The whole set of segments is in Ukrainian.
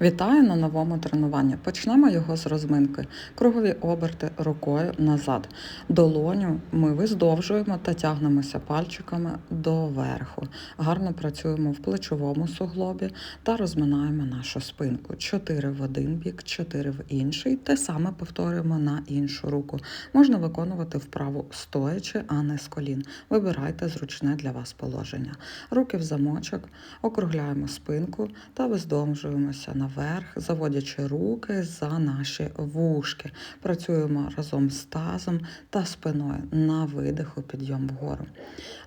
Вітаю на новому тренуванні. Почнемо його з розминки. Кругові оберти рукою назад. Долоню ми виздовжуємо та тягнемося пальчиками доверху. Гарно працюємо в плечовому суглобі та розминаємо нашу спинку. Чотири в один бік, чотири в інший. Те саме повторюємо на іншу руку. Можна виконувати вправу стоячи, а не з колін. Вибирайте зручне для вас положення. Руки в замочок, округляємо спинку та виздовжуємося наверх, заводячи руки за наші вушки. Працюємо разом з тазом та спиною на видиху, підйом вгору.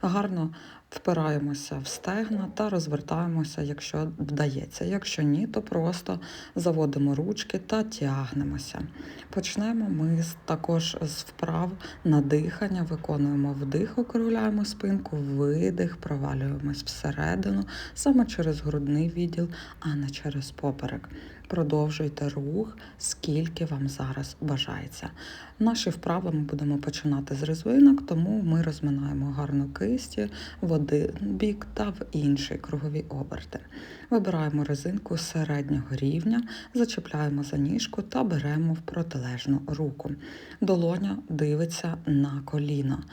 Гарно впираємося в стегна та розвертаємося, якщо вдається. Якщо ні, то просто заводимо ручки та тягнемося. Почнемо ми також з вправ на дихання, виконуємо вдих, округляємо спинку, видих, провалюємось всередину, саме через грудний відділ, а не через поперек. Продовжуйте рух, скільки вам зараз бажається. Наші вправи ми будемо починати з розвинок, тому ми розминаємо гарно кисті в один бік та в інший кругові оберти. Вибираємо резинку середнього рівня, зачіпляємо за ніжку та беремо в протилежну руку. Долоня дивиться на коліно.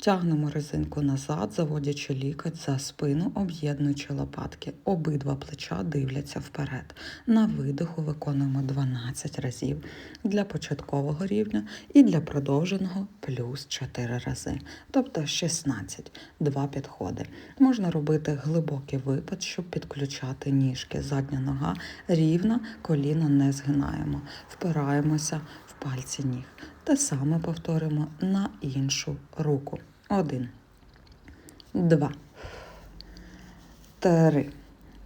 Тягнемо резинку назад, заводячи лікоть за спину, об'єднуючи лопатки. Обидва плеча дивляться вперед. На видиху виконуємо 12 разів для початкового рівня і для продовженого плюс 4 рази, тобто 16, два підходи. Можна робити глибокий випад, щоб підключати ніжки. Задня нога рівна, коліно не згинаємо. Впираємося в пальці ніг. Те саме повторимо на іншу руку. Один, два, три.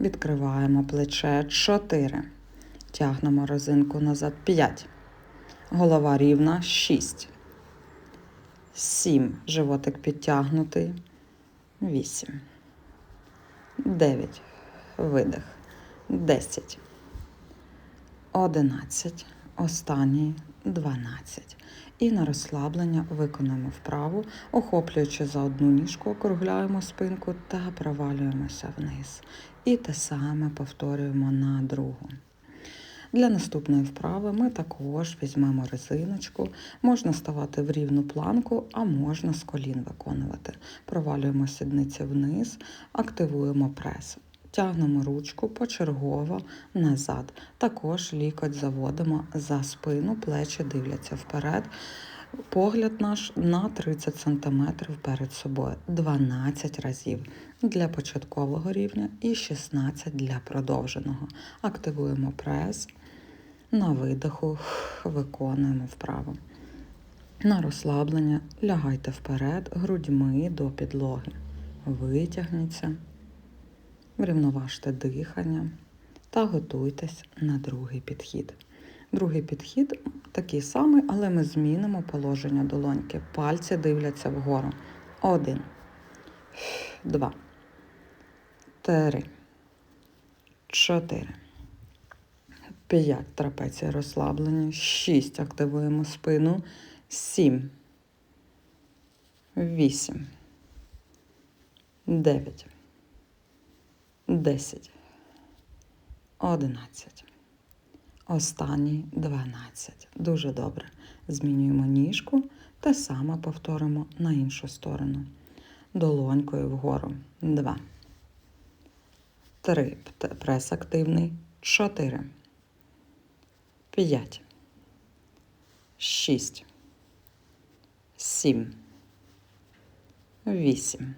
Відкриваємо плече. Чотири. Тягнемо резинку назад. П'ять. Голова рівна. Шість. Сім. Животик підтягнутий. Вісім. Дев'ять. Видих. Десять. Одинадцять. Останній. Дванадцять. І на розслаблення виконуємо вправу, охоплюючи за одну ніжку, округляємо спинку та провалюємося вниз. І те саме повторюємо на другу. Для наступної вправи ми також візьмемо резиночку, можна ставати в рівну планку, а можна з колін виконувати. Провалюємо сідниці вниз, активуємо прес. Тягнемо ручку почергово назад. Також лікоть заводимо за спину, плечі дивляться вперед. Погляд наш на 30 см перед собою 12 разів для початкового рівня і 16 для продовженого. Активуємо прес. На видиху виконуємо вправо. На розслаблення лягайте вперед, грудьми до підлоги. Витягніться, врівноважте дихання та готуйтесь на другий підхід. Другий підхід такий самий, але ми змінимо положення долоньки. Пальці дивляться вгору. Один, два, три, чотири. 5 трапеція розслаблені, 6 активуємо спину, 7, 8, 9, 10, 11. Останній 12. Дуже добре. Змінюємо ніжку, те саме повторимо на іншу сторону. Долонькою вгору. 2. 3. Прес активний. 4. 5, 6, 7, 8,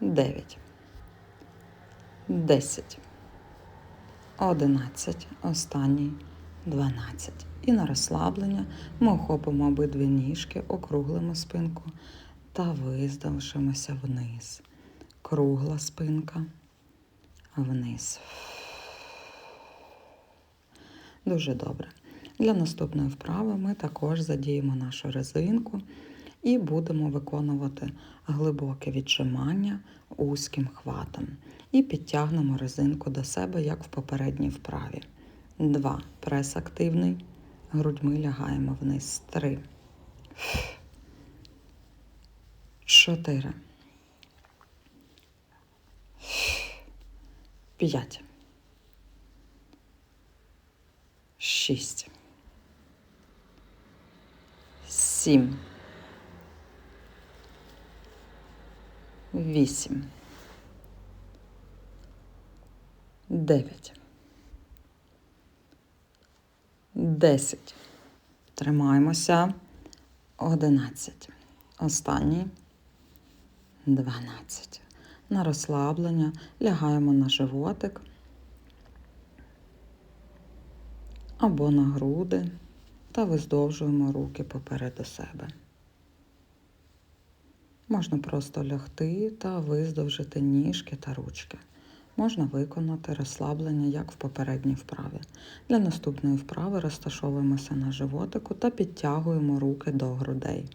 9, 10, 11, останній 12. І на розслаблення ми охопимо обидві ніжки, округлимо спинку та виздовжимося вниз. Кругла спинка вниз. Дуже добре. Для наступної вправи ми також задіємо нашу резинку і будемо виконувати глибоке віджимання узьким хватом. І підтягнемо резинку до себе, як в попередній вправі. Два. Прес активний. Грудьми лягаємо вниз. Три. Чотири. П'ять. шість, сім, вісім, дев'ять, десять. Тримаємося. Одинадцять. Останній. Дванадцять. На розслаблення лягаємо на животик або на груди та виздовжуємо руки попереду себе. Можна просто лягти та виздовжити ніжки та ручки. Можна виконати розслаблення, як в попередній вправі. Для наступної вправи розташовуємося на животику та підтягуємо руки до грудей.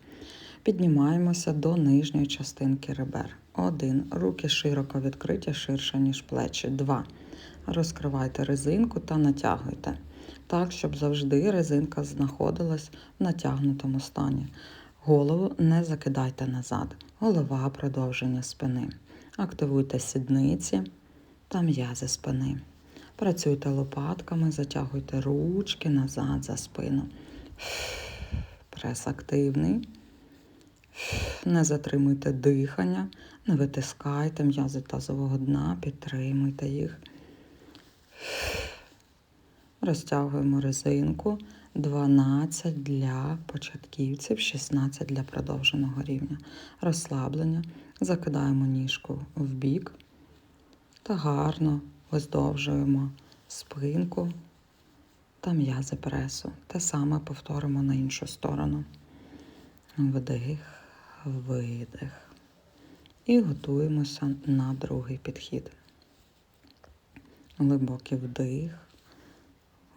Піднімаємося до нижньої частинки ребер. Один. Руки широко відкриті, ширше, ніж плечі. Два. Розкривайте резинку та натягуйте. Так, щоб завжди резинка знаходилась в натягнутому стані. Голову не закидайте назад. Голова продовження спини. Активуйте сідниці та м'язи спини. Працюйте лопатками, затягуйте ручки назад за спину. Прес активний. Не затримуйте дихання, не витискайте м'язи тазового дна, підтримуйте їх. Розтягуємо резинку 12 для початківців, 16 для продовженого рівня. Розслаблення. Закидаємо ніжку в бік та гарно виздовжуємо спинку та м'язи пресу. Те саме повторимо на іншу сторону. Вдих, видих. І готуємося на другий підхід. Глибокий вдих,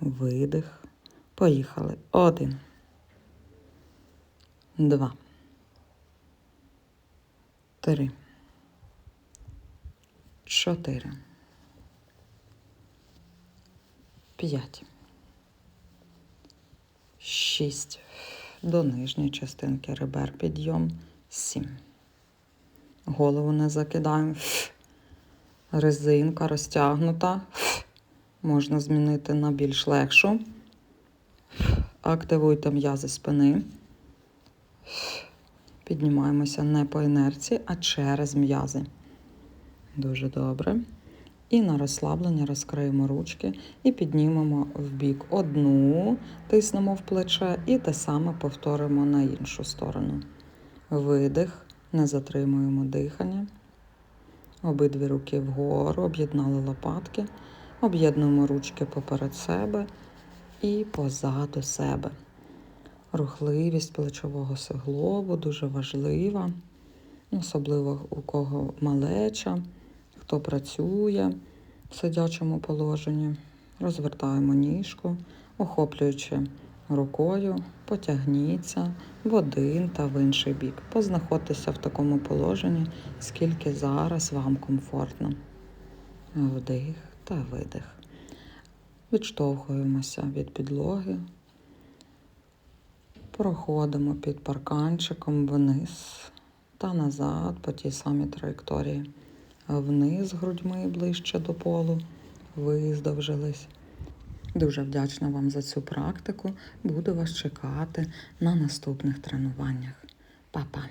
видих. Поїхали. Один. Два. Три. Чотири. П'ять. Шість. До нижньої частинки ребер підйом. Сім. Голову не закидаємо. Резинка розтягнута. Можна змінити на більш легшу. Активуйте м'язи спини. Піднімаємося не по інерції, а через м'язи. Дуже добре. І на розслаблення розкриємо ручки і піднімемо в бік одну, тиснемо в плече і те саме повторимо на іншу сторону. Видих, не затримуємо дихання. Обидві руки вгору, об'єднали лопатки, об'єднуємо ручки поперед себе і позаду себе. Рухливість плечового суглобу дуже важлива, особливо у кого малеча, хто працює в сидячому положенні. Розвертаємо ніжку, охоплюючи рукою, потягніться в один та в інший бік. Познаходьтеся в такому положенні, скільки зараз вам комфортно. Вдих та видих. Відштовхуємося від підлоги, проходимо під парканчиком вниз та назад по тій самій траєкторії. Вниз грудьми ближче до полу, виздовжились. Дуже вдячна вам за цю практику. Буду вас чекати на наступних тренуваннях. Па-па!